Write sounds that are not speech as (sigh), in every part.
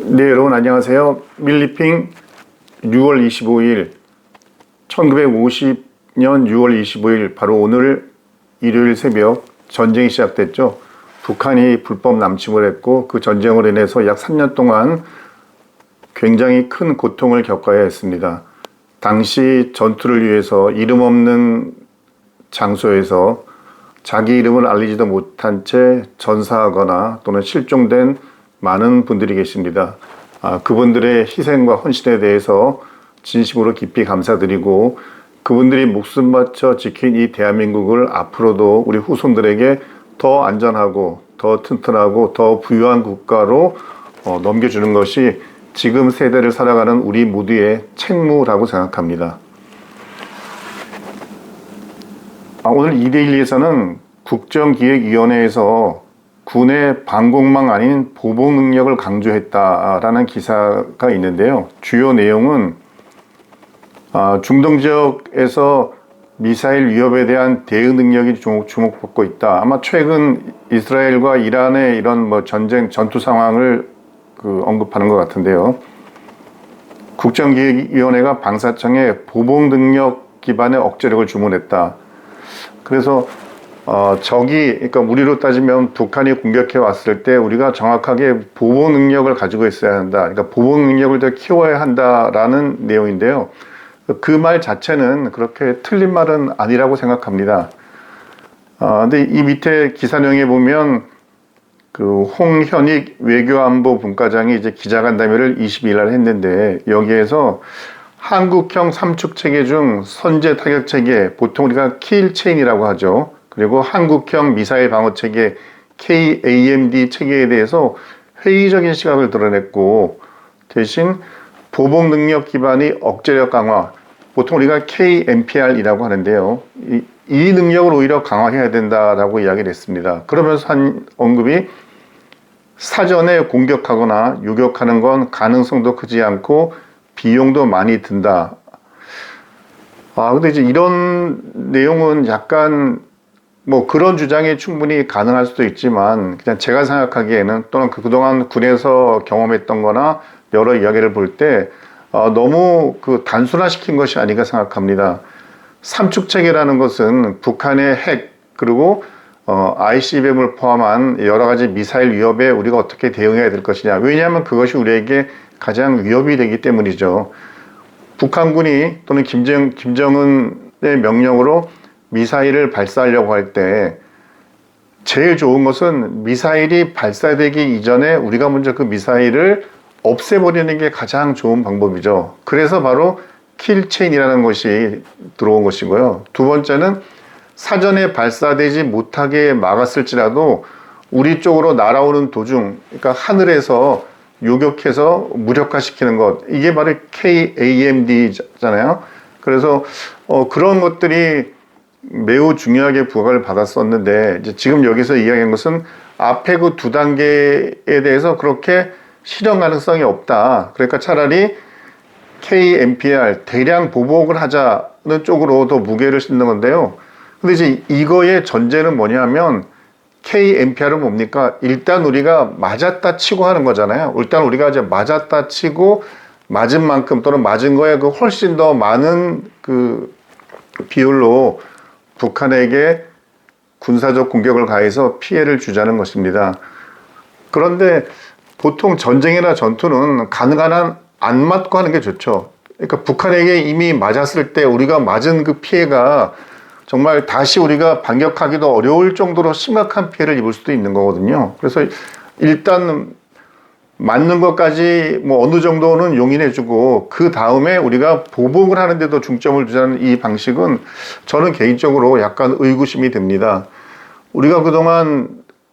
네, 여러분 안녕하세요. 밀리핑 6월 25일 1950년 6월 25일 바로 오늘 일요일 새벽 전쟁이 시작됐죠. 북한이 불법 남침을 했고 그 전쟁으로 인해서 약 3년 동안 굉장히 큰 고통을 겪어야 했습니다. 당시 전투를 위해서 이름 없는 장소에서 자기 이름을 알리지도 못한 채 전사하거나 또는 실종된 많은 분들이 계십니다. 아, 그분들의 희생과 헌신에 대해서 진심으로 깊이 감사드리고 그분들이 목숨 바쳐 지킨 이 대한민국을 앞으로도 우리 후손들에게 더 안전하고 더 튼튼하고 더 부유한 국가로 어, 넘겨주는 것이 지금 세대를 살아가는 우리 모두의 책무라고 생각합니다. 아, 오늘 2대1에서는 국정기획위원회에서 군의 방공망 아닌 보복 능력을 강조했다라는 기사가 있는데요. 주요 내용은 아, 중동 지역에서 미사일 위협에 대한 대응 능력이 주목, 주목 받고 있다. 아마 최근 이스라엘과 이란의 이런 뭐 전쟁 전투 상황을 그 언급하는 것 같은데요. 국정기획위원회가 방사청에 보복 능력 기반의 억제력을 주문했다. 그래서 어, 적이 그러니까 우리로 따지면 북한이 공격해 왔을 때 우리가 정확하게 보복 능력을 가지고 있어야 한다. 그러니까 보복 능력을 더 키워야 한다라는 내용인데요. 그 말 자체는 그렇게 틀린 말은 아니라고 생각합니다. 어, 근데 이 밑에 기사 내용에 보면 그 홍현익 외교안보 분과장이 이제 기자간담회를 22일 날 했는데 여기에서 한국형 삼축 체계 중 선제 타격 체계 보통 우리가 킬 체인이라고 하죠. 그리고 한국형 미사일 방어 체계 KAMD 체계에 대해서 회의적인 시각을 드러냈고 대신 보복 능력 기반의 억제력 강화 보통 우리가 KMPR이라고 하는데요. 이, 이 능력을 오히려 강화해야 된다라고 이야기를 했습니다. 그러면서 한 언급이 사전에 공격하거나 유격하는 건 가능성도 크지 않고 비용도 많이 든다. 아, 근데 이제 이런 내용은 약간 뭐 그런 주장이 충분히 가능할 수도 있지만 그냥 제가 생각하기에는 또는 그 그동안 군에서 경험했던 거나 여러 이야기를 볼때 어, 너무 그 단순화시킨 것이 아닌가 생각합니다. 삼축 체계라는 것은 북한의 핵 그리고 어, ICBM을 포함한 여러 가지 미사일 위협에 우리가 어떻게 대응해야 될 것이냐. 왜냐하면 그것이 우리에게 가장 위협이 되기 때문이죠. 북한군이 또는 김정, 김정은의 명령으로 미사일을 발사하려고 할 때 제일 좋은 것은 미사일이 발사되기 이전에 우리가 먼저 그 미사일을 없애버리는 게 가장 좋은 방법이죠. 그래서 바로 킬체인이라는 것이 들어온 것이고요. 두 번째는 사전에 발사되지 못하게 막았을지라도 우리 쪽으로 날아오는 도중, 그러니까 하늘에서 요격해서 무력화시키는 것, 이게 바로 KAMD잖아요. 그래서 어, 그런 것들이 매우 중요하게 부각을 받았었는데 이제 지금 여기서 이야기한 것은 앞에 그 두 단계에 대해서 그렇게 실현 가능성이 없다. 그러니까 차라리 KMPR 대량 보복을 하자는 쪽으로 더 무게를 싣는 건데요. 근데 이제 이거의 전제는 뭐냐면 KMPR은 뭡니까? 일단 우리가 맞았다 치고 하는 거잖아요. 일단 우리가 이제 맞았다 치고 맞은 만큼 또는 맞은 거에 그 훨씬 더 많은 그 비율로 북한에게 군사적 공격을 가해서 피해를 주자는 것입니다. 그런데 보통 전쟁이나 전투는 가능한 한 안 맞고 하는 게 좋죠. 그러니까 북한에게 이미 맞았을 때 우리가 맞은 그 피해가 정말 다시 우리가 반격하기도 어려울 정도로 심각한 피해를 입을 수도 있는 거거든요. 그래서 일단 맞는 것까지 뭐 어느 정도는 용인해주고 그 다음에 우리가 보복을 하는데도 중점을 두자는 이 방식은 저는 개인적으로 약간 의구심이 듭니다. 우리가 그동안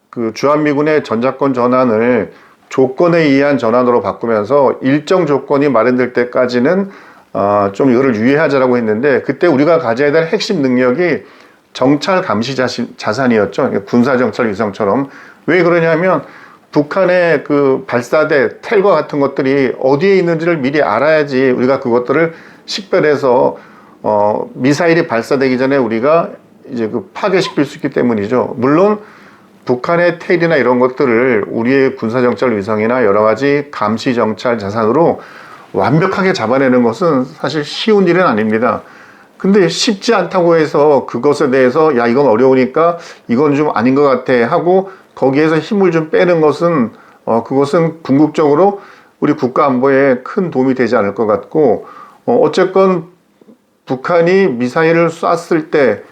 그 주한미군의 전자권 전환을 조건에 의한 전환으로 바꾸면서 일정 조건이 마련될 때까지는 어, 좀 이거를 유예하자라고 했는데 그때 우리가 가져야 될 핵심 능력이 정찰 감시 자산이었죠. 군사 정찰 위성처럼 왜 그러냐면 북한의 그 발사대 텔과 같은 것들이 어디에 있는지를 미리 알아야지 우리가 그것들을 식별해서 어, 미사일이 발사되기 전에 우리가 이제 그 파괴시킬 수 있기 때문이죠. 물론 북한의 테일이나 이런 것들을 우리의 군사정찰 위성이나 여러 가지 감시정찰 자산으로 완벽하게 잡아내는 것은 사실 쉬운 일은 아닙니다. 근데 쉽지 않다고 해서 그것에 대해서 야 이건 어려우니까 이건 좀 아닌 것 같아 하고 거기에서 힘을 좀 빼는 것은 어 그것은 궁극적으로 우리 국가 안보에 큰 도움이 되지 않을 것 같고 어 어쨌건 북한이 미사일을 쐈을 때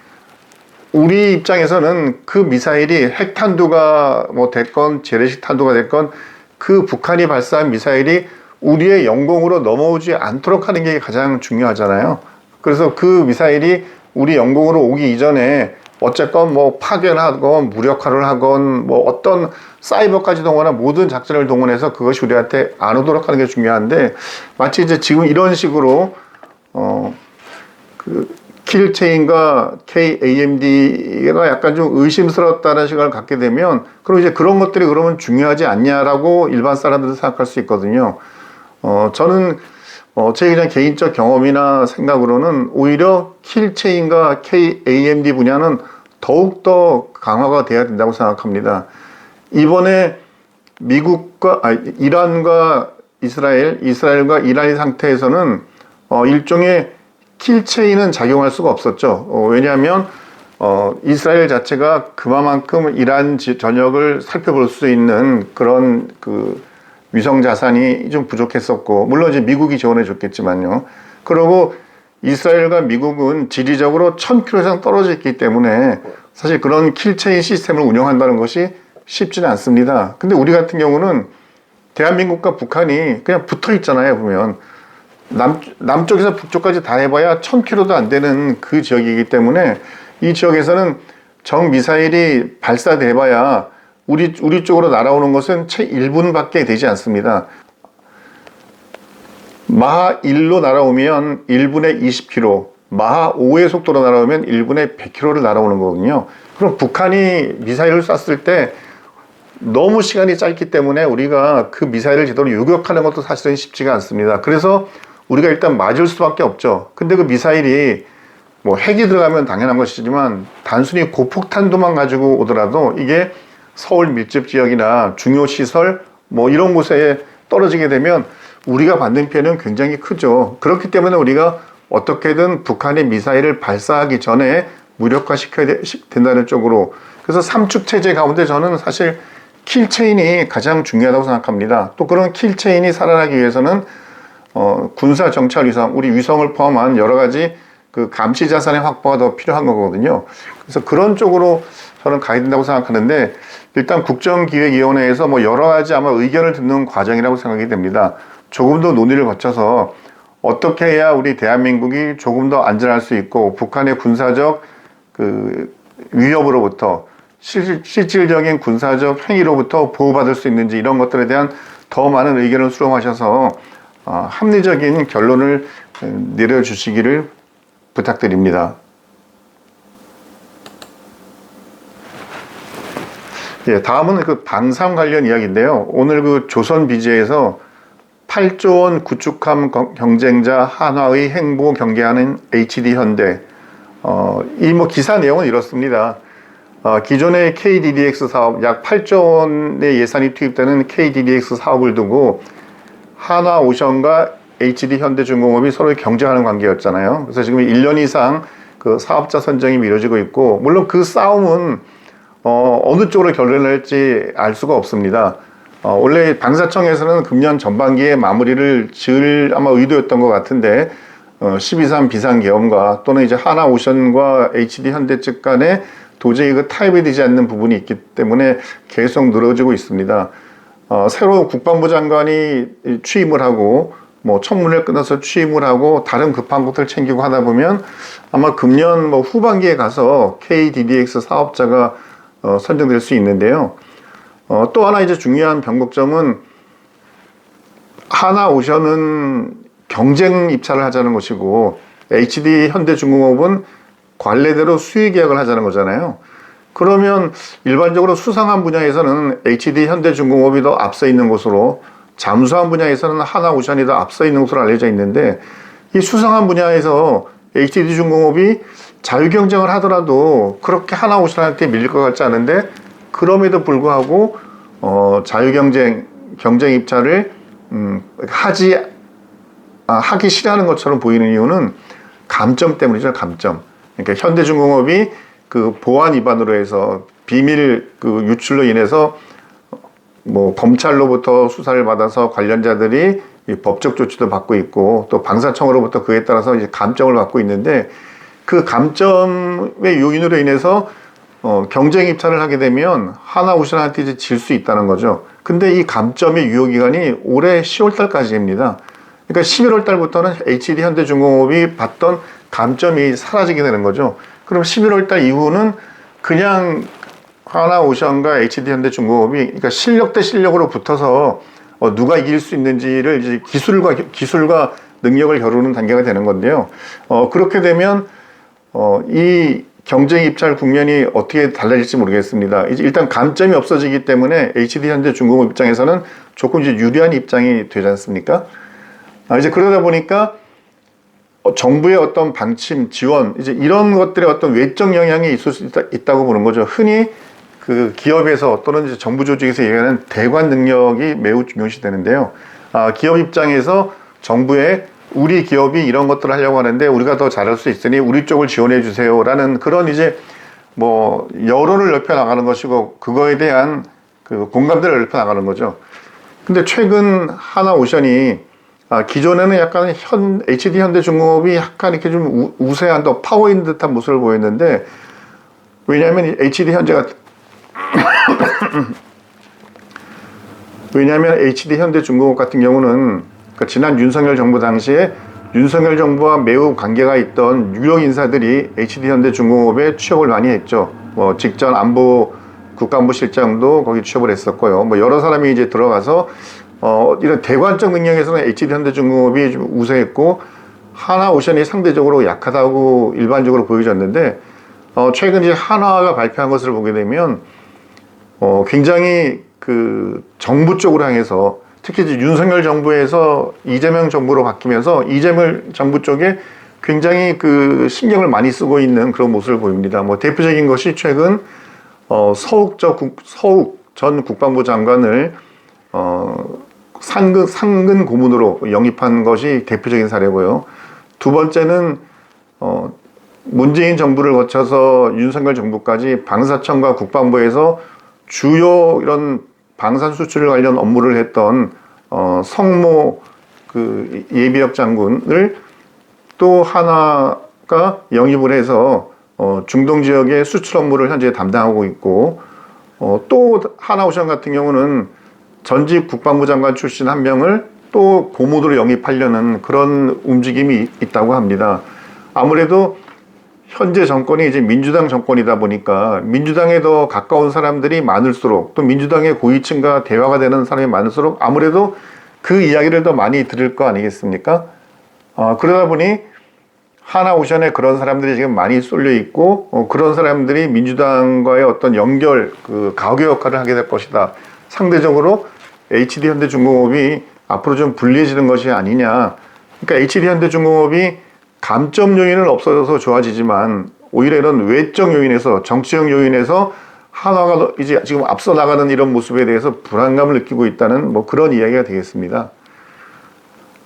우리 입장에서는 그 미사일이 핵탄두가 뭐 됐건 재래식 탄두가 됐건 그 북한이 발사한 미사일이 우리의 영공으로 넘어오지 않도록 하는 게 가장 중요하잖아요. 그래서 그 미사일이 우리 영공으로 오기 이전에 어쨌건 뭐 파견하건 무력화를 하건 뭐 어떤 사이버까지 동원한 모든 작전을 동원해서 그것이 우리한테 안 오도록 하는 게 중요한데 마치 이제 지금 이런 식으로 어그 킬체인과 KAMD가 약간 좀 의심스럽다는 시각을 갖게 되면 그럼 이제 그런 것들이 그러면 중요하지 않냐라고 일반 사람들은 생각할 수 있거든요. 어 저는 어, 제 그냥 개인적 경험이나 생각으로는 오히려 킬체인과 KAMD 분야는 더욱더 강화가 돼야 된다고 생각합니다. 이번에 미국과, 아, 이란과 이스라엘, 이스라엘과 이란의 상태에서는 어, 일종의 킬체인은 작용할 수가 없었죠. 어, 왜냐하면 어, 이스라엘 자체가 그만큼 이란 지- 전역을 살펴볼 수 있는 그런 그 위성 자산이 좀 부족했었고 물론 이제 미국이 지원해 줬겠지만요. 그리고 이스라엘과 미국은 지리적으로 1000km 이상 떨어져 있기 때문에 사실 그런 킬체인 시스템을 운영한다는 것이 쉽지는 않습니다. 근데 우리 같은 경우는 대한민국과 북한이 그냥 붙어 있잖아요, 보면. 남, 남쪽에서 북쪽까지 다 해봐야 1000km도 안 되는 그 지역이기 때문에 이 지역에서는 정 미사일이 발사돼 봐야 우리, 우리 쪽으로 날아오는 것은 채 1분밖에 되지 않습니다. 마하 1로 날아오면 1분에 20km, 마하 5의 속도로 날아오면 1분에 100km를 날아오는 거거든요. 그럼 북한이 미사일을 쐈을 때 너무 시간이 짧기 때문에 우리가 그 미사일을 제대로 요격하는 것도 사실은 쉽지가 않습니다. 그래서 우리가 일단 맞을 수밖에 없죠. 근데 그 미사일이 뭐 핵이 들어가면 당연한 것이지만 단순히 고폭탄도만 가지고 오더라도 이게 서울 밀집 지역이나 중요 시설 뭐 이런 곳에 떨어지게 되면 우리가 받는 피해는 굉장히 크죠. 그렇기 때문에 우리가 어떻게든 북한의 미사일을 발사하기 전에 무력화 시켜야 되- 시- 된다는 쪽으로 그래서 삼축 체제 가운데 저는 사실 킬체인이 가장 중요하다고 생각합니다. 또 그런 킬체인이 살아나기 위해서는 어, 군사 정찰 위성, 우리 위성을 포함한 여러 가지 그 감시 자산의 확보가 더 필요한 거거든요. 그래서 그런 쪽으로 저는 가야 된다고 생각하는데 일단 국정기획위원회에서 뭐 여러 가지 아마 의견을 듣는 과정이라고 생각이 됩니다. 조금 더 논의를 거쳐서 어떻게 해야 우리 대한민국이 조금 더 안전할 수 있고 북한의 군사적 그 위협으로부터 실, 실질적인 군사적 행위로부터 보호받을 수 있는지 이런 것들에 대한 더 많은 의견을 수렴하셔서 어, 합리적인 결론을 음, 내려주시기를 부탁드립니다. 예, 다음은 그 방산 관련 이야기인데요. 오늘 그 조선 비제에서 8조 원 구축함 거- 경쟁자 한화의 행보 경계하는 HD 현대. 어, 이 뭐 기사 내용은 이렇습니다. 어, 기존의 KDDX 사업 약 8조 원의 예산이 투입되는 KDDX 사업을 두고 한화 오션과 HD 현대중공업이 서로 경쟁하는 관계였잖아요. 그래서 지금 1년 이상 그 사업자 선정이 미뤄지고 있고 물론 그 싸움은 어, 어느 쪽으로 결론을 낼지 알 수가 없습니다. 어, 원래 방사청에서는 금년 전반기에 마무리를 지을 아마 의도였던 것 같은데 어, 12.3 비상계엄과 또는 이제 하나오션과 HD 현대 측 간에 도저히 그 타협이 되지 않는 부분이 있기 때문에 계속 늘어지고 있습니다. 어, 새로 국방부 장관이 취임을 하고 뭐 청문회를 끝나서 취임을 하고 다른 급한 것들 챙기고 하다 보면 아마 금년 뭐 후반기에 가서 KDDX 사업자가 어, 선정될 수 있는데요. 어, 또 하나 이제 중요한 변곡점은 하나 오션은 경쟁 입찰을 하자는 것이고 HD 현대중공업은 관례대로 수의 계약을 하자는 거잖아요. 그러면 일반적으로 수상한 분야에서는 HD 현대중공업이 더 앞서 있는 것으로 잠수한 분야에서는 하나오션이 더 앞서 있는 것으로 알려져 있는데 이 수상한 분야에서 HD중공업이 자유 경쟁을 하더라도 그렇게 하나오션한테 밀릴 것 같지 않은데 그럼에도 불구하고 어, 자유 경쟁 경쟁 입찰을 음, 하지 아, 하기 싫어하는 것처럼 보이는 이유는 감점 때문이죠. 감점. 그러니까 현대중공업이 그 보안 위반으로 해서 비밀 그 유출로 인해서 뭐 검찰로부터 수사를 받아서 관련자들이 이 법적 조치도 받고 있고 또 방사청으로부터 그에 따라서 이제 감점을 받고 있는데 그 감점의 요인으로 인해서 어, 경쟁 입찰을 하게 되면 하나오션한테 이제 질 수 있다는 거죠. 근데 이 감점의 유효 기간이 올해 10월 달까지입니다. 그러니까 11월 달부터는 HD 현대중공업이 받던 감점이 사라지게 되는 거죠. 그럼 11월 달 이후는 그냥 하나오션과 HD 현대중공업이 그러니까 실력 대 실력으로 붙어서 어, 누가 이길 수 있는지를 이제 기술과 기술과 능력을 겨루는 단계가 되는 건데요. 어, 그렇게 되면 어, 이 경쟁 입찰 국면이 어떻게 달라질지 모르겠습니다. 이제 일단 감점이 없어지기 때문에 HD 현대 중공업 입장에서는 조금 이제 유리한 입장이 되지 않습니까? 아, 이제 그러다 보니까 어, 정부의 어떤 방침, 지원, 이제 이런 것들의 어떤 외적 영향이 있을 수 있다, 고 보는 거죠. 흔히 그 기업에서 또는 이제 정부 조직에서 얘기하는 대관 능력이 매우 중요시 되는데요. 아, 기업 입장에서 정부에 우리 기업이 이런 것들을 하려고 하는데 우리가 더 잘할 수 있으니 우리 쪽을 지원해 주세요라는 그런 이제 뭐 여론을 넓혀 나가는 것이고 그거에 대한 그 공감대를 넓혀 나가는 거죠. 근데 최근 하나 오션이 아, 기존에는 약간 현 HD 현대중공업이 약간 이렇게 좀 우, 우세한 더 파워 있는 듯한 모습을 보였는데 왜냐하면 HD 현재가 (coughs) 왜냐하면 HD 현대중공업 같은 경우는 그 지난 윤석열 정부 당시에 윤석열 정부와 매우 관계가 있던 유력 인사들이 HD 현대중공업에 취업을 많이 했죠. 뭐 직전 안보 국가안보실장도 거기 취업을 했었고요. 뭐 여러 사람이 이제 들어가서 어 이런 대관적 능력에서는 HD 현대중공업이 좀 우세했고 하나오션이 상대적으로 약하다고 일반적으로 보여졌는데 어 최근 이제 한화가 발표한 것을 보게 되면 어 굉장히 그 정부 쪽으로 향해서 특히 이제 윤석열 정부에서 이재명 정부로 바뀌면서 이재명 정부 쪽에 굉장히 그 신경을 많이 쓰고 있는 그런 모습을 보입니다. 뭐 대표적인 것이 최근 어 서욱 저 국, 서욱 전 국방부 장관을 어 상근 상근 고문으로 영입한 것이 대표적인 사례고요. 두 번째는 어 문재인 정부를 거쳐서 윤석열 정부까지 방사청과 국방부에서 주요 이런 방산 수출 관련 업무를 했던 어, 성모 그 예비역 장군을 또 하나가 영입을 해서 어, 중동 지역의 수출 업무를 현재 담당하고 있고 어, 또 하나오션 같은 경우는 전직 국방부 장관 출신 한 명을 또 고모도로 영입하려는 그런 움직임이 있다고 합니다. 아무래도 현재 정권이 이제 민주당 정권이다 보니까 민주당에 더 가까운 사람들이 많을수록 또 민주당의 고위층과 대화가 되는 사람이 많을수록 아무래도 그 이야기를 더 많이 들을 거 아니겠습니까? 어, 그러다 보니 하나오션에 그런 사람들이 지금 많이 쏠려 있고 어, 그런 사람들이 민주당과의 어떤 연결 그 가교 역할을 하게 될 것이다. 상대적으로 HD 현대중공업이 앞으로 좀 불리해지는 것이 아니냐. 그러니까 HD 현대중공업이 감점 요인은 없어져서 좋아지지만 오히려 이런 외적 요인에서 정치적 요인에서 한화가 이제 지금 앞서 나가는 이런 모습에 대해서 불안감을 느끼고 있다는 뭐 그런 이야기가 되겠습니다.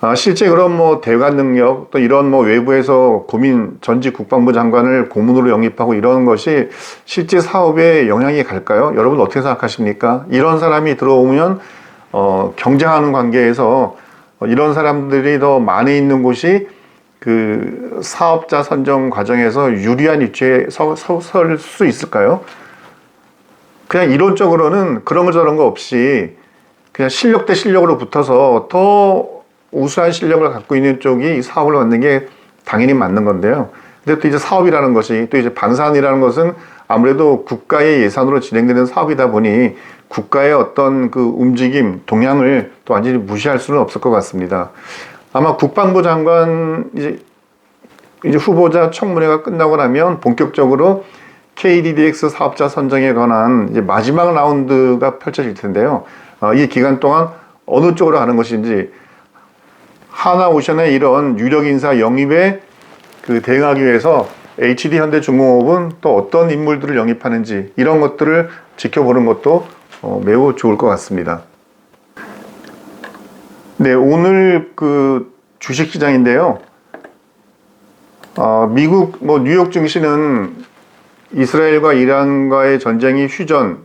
아, 실제 그런 뭐 대관 능력 또 이런 뭐 외부에서 고민 전직 국방부 장관을 고문으로 영입하고 이런 것이 실제 사업에 영향이 갈까요? 여러분 어떻게 생각하십니까? 이런 사람이 들어오면 어, 경쟁하는 관계에서 이런 사람들이 더 많이 있는 곳이 그 사업자 선정 과정에서 유리한 위치에 설수 있을까요? 그냥 이론적으로는 그런 거 저런 거 없이 그냥 실력 대 실력으로 붙어서 더 우수한 실력을 갖고 있는 쪽이 사업을 받는 게 당연히 맞는 건데요. 근데 또 이제 사업이라는 것이 또 이제 방산이라는 것은 아무래도 국가의 예산으로 진행되는 사업이다 보니 국가의 어떤 그 움직임, 동향을 또 완전히 무시할 수는 없을 것 같습니다. 아마 국방부 장관 이제 이제 후보자 청문회가 끝나고 나면 본격적으로 KDDX 사업자 선정에 관한 이제 마지막 라운드가 펼쳐질 텐데요. 어, 이 기간 동안 어느 쪽으로 가는 것인지 하나오션의 이런 유력 인사 영입에 그 대응하기 위해서 HD 현대중공업은 또 어떤 인물들을 영입하는지 이런 것들을 지켜보는 것도 어, 매우 좋을 것 같습니다. 네, 오늘 그 주식시장인데요. 어, 미국 뭐 뉴욕 증시는 이스라엘과 이란과의 전쟁이 휴전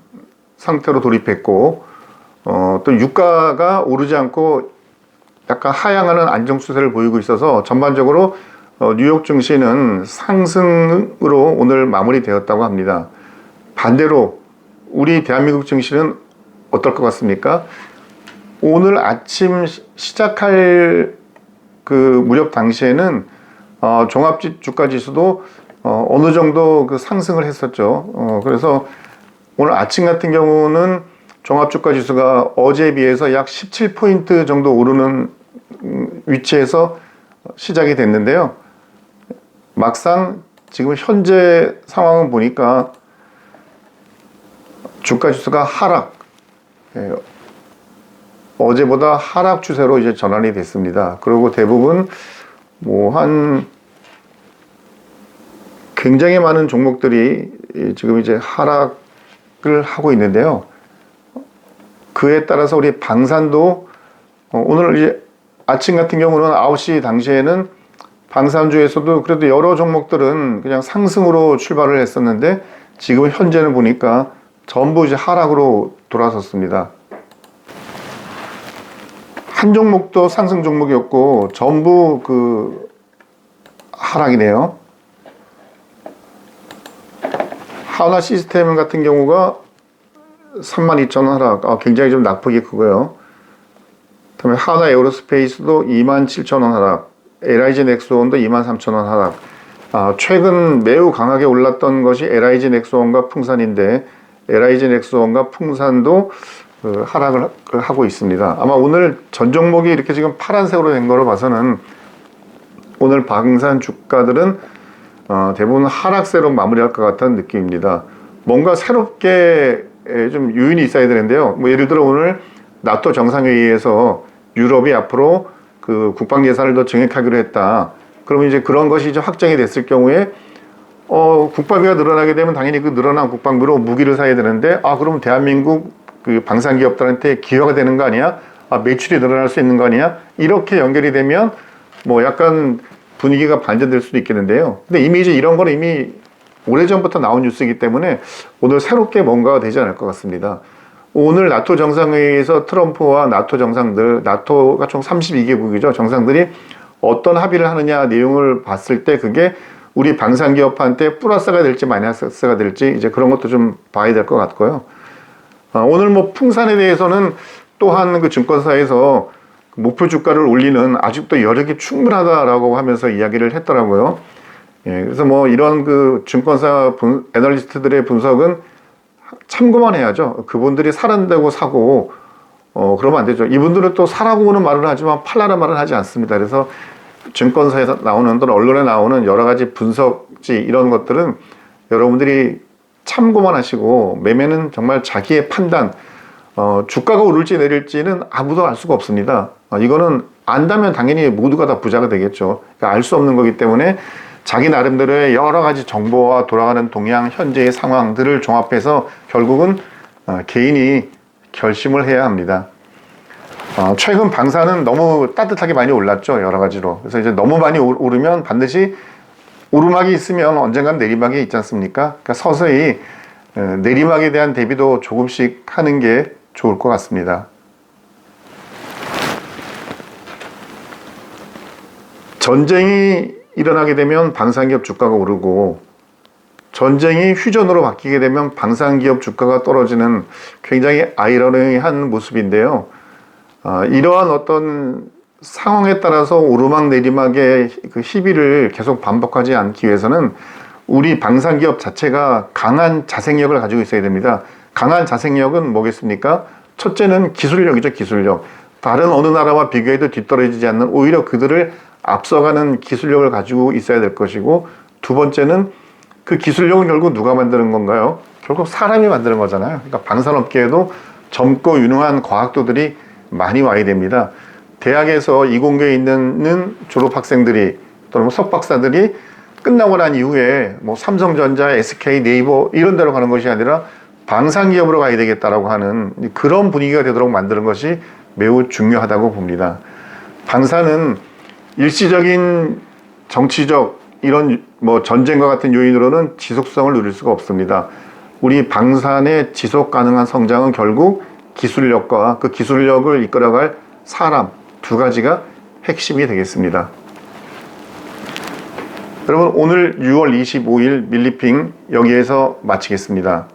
상태로 돌입했고 어, 또 유가가 오르지 않고 약간 하향하는 안정 추세를 보이고 있어서 전반적으로 어, 뉴욕 증시는 상승으로 오늘 마무리되었다고 합니다. 반대로 우리 대한민국 증시는 어떨 것 같습니까? 오늘 아침 시- 시작할 그 무렵 당시에는 어, 종합 지- 주가 지수도 어, 어느 정도 그 상승을 했었죠. 어, 그래서 오늘 아침 같은 경우는 종합 주가 지수가 어제에 비해서 약 17포인트 정도 오르는 음, 위치에서 시작이 됐는데요. 막상 지금 현재 상황을 보니까 주가 지수가 하락, 예, 어제보다 하락 추세로 이제 전환이 됐습니다. 그리고 대부분 뭐 한 굉장히 많은 종목들이 이 지금 이제 하락을 하고 있는데요. 그에 따라서 우리 방산도 어, 오늘 이제 아침 같은 경우는 9시 당시에는 방산주에서도 그래도 여러 종목들은 그냥 상승으로 출발을 했었는데 지금 현재는 보니까 전부 이제 하락으로 돌아섰습니다. 한 종목도 상승 종목이었고 전부 그 하락이네요. 하나 시스템 같은 경우가 32,000원 하락, 아, 굉장히 좀 낙폭이 크고요. 그다음에 하나 에어로스페이스도 27,000원 하락, LIG 넥스원도 23,000원 하락. 아, 최근 매우 강하게 올랐던 것이 LIG 넥스원과 풍산인데 LIG 넥스원과 풍산도 그 하락을 하- 하고 있습니다. 아마 오늘 전 종목이 이렇게 지금 파란색으로 된 거로 봐서는 오늘 방산 주가들은 어, 대부분 하락세로 마무리할 것 같다는 느낌입니다. 뭔가 새롭게 에, 좀 요인이 있어야 되는데요. 뭐 예를 들어 오늘 나토 정상회의에서 유럽이 앞으로 그 국방 예산을 더 증액하기로 했다. 그러면 이제 그런 것이 이제 확정이 됐을 경우에 어, 국방비가 늘어나게 되면 당연히 그 늘어난 국방비로 무기를 사야 되는데 아 그러면 대한민국 그 방산 기업들한테 기여가 되는 거 아니야? 아 매출이 늘어날 수 있는 거 아니야? 이렇게 연결이 되면 뭐 약간 분위기가 반전될 수도 있겠는데요. 근데 이미 이제 이런 거는 이미 오래전부터 나온 뉴스이기 때문에 오늘 새롭게 뭔가가 되지 않을 것 같습니다. 오늘 나토 정상회의에서 트럼프와 나토 정상들, 나토가 총 32개국이죠. 정상들이 어떤 합의를 하느냐 내용을 봤을 때 그게 우리 방산기업한테 플러스가 될지 마이너스가 될지 이제 그런 것도 좀 봐야 될 것 같고요. 아, 오늘 뭐 풍산에 대해서는 또한 그 증권사에서 그 목표 주가를 올리는 아직도 여력이 충분하다라고 하면서 이야기를 했더라고요. 예, 그래서 뭐 이런 그 증권사 분, 애널리스트들의 분석은 참고만 해야죠. 그분들이 사란다고 사고 어 그러면 안 되죠. 이분들은 또 사라고는 말을 하지만 팔라는 말은 하지 않습니다. 그래서 증권사에서 나오는 또는 언론에 나오는 여러 가지 분석지 이런 것들은 여러분들이 참고만 하시고 매매는 정말 자기의 판단 어, 주가가 오를지 내릴지는 아무도 알 수가 없습니다. 어, 이거는 안다면 당연히 모두가 다 부자가 되겠죠. 그러니까 알 수 없는 거기 때문에 자기 나름대로의 여러 가지 정보와 돌아가는 동향, 현재의 상황들을 종합해서 결국은 어, 개인이 결심을 해야 합니다. 어, 최근 방사는 너무 따뜻하게 많이 올랐죠. 여러 가지로. 그래서 이제 너무 많이 오- 오르면 반드시 오르막이 있으면 언젠간 내리막이 있지 않습니까? 그러니까 서서히 어, 내리막에 대한 대비도 조금씩 하는 게 좋을 것 같습니다. 전쟁이 일어나게 되면 방산기업 주가가 오르고 전쟁이 휴전으로 바뀌게 되면 방산기업 주가가 떨어지는 굉장히 아이러니한 모습인데요. 아, 이러한 어떤 상황에 따라서 오르막 내리막의 그 시비를 계속 반복하지 않기 위해서는 우리 방산기업 자체가 강한 자생력을 가지고 있어야 됩니다. 강한 자생력은 뭐겠습니까? 첫째는 기술력이죠, 기술력. 다른 어느 나라와 비교해도 뒤떨어지지 않는 오히려 그들을 앞서가는 기술력을 가지고 있어야 될 것이고 두 번째는 그 기술력은 결국 누가 만드는 건가요? 결국 사람이 만드는 거잖아요. 그러니까 방산업계에도 젊고 유능한 과학도들이 많이 와야 됩니다. 대학에서 이공계에 있는 졸업 학생들이 또는 뭐 석박사들이 끝나고 난 이후에 뭐 삼성전자, SK, 네이버 이런 데로 가는 것이 아니라 방산 기업으로 가야 되겠다라고 하는 그런 분위기가 되도록 만드는 것이 매우 중요하다고 봅니다. 방사는 일시적인 정치적 이런 뭐 전쟁과 같은 요인으로는 지속성을 누릴 수가 없습니다. 우리 방산의 지속 가능한 성장은 결국 기술력과 그 기술력을 이끌어갈 사람 두 가지가 핵심이 되겠습니다. 여러분 오늘 6월 25일 밀리핑 여기에서 마치겠습니다.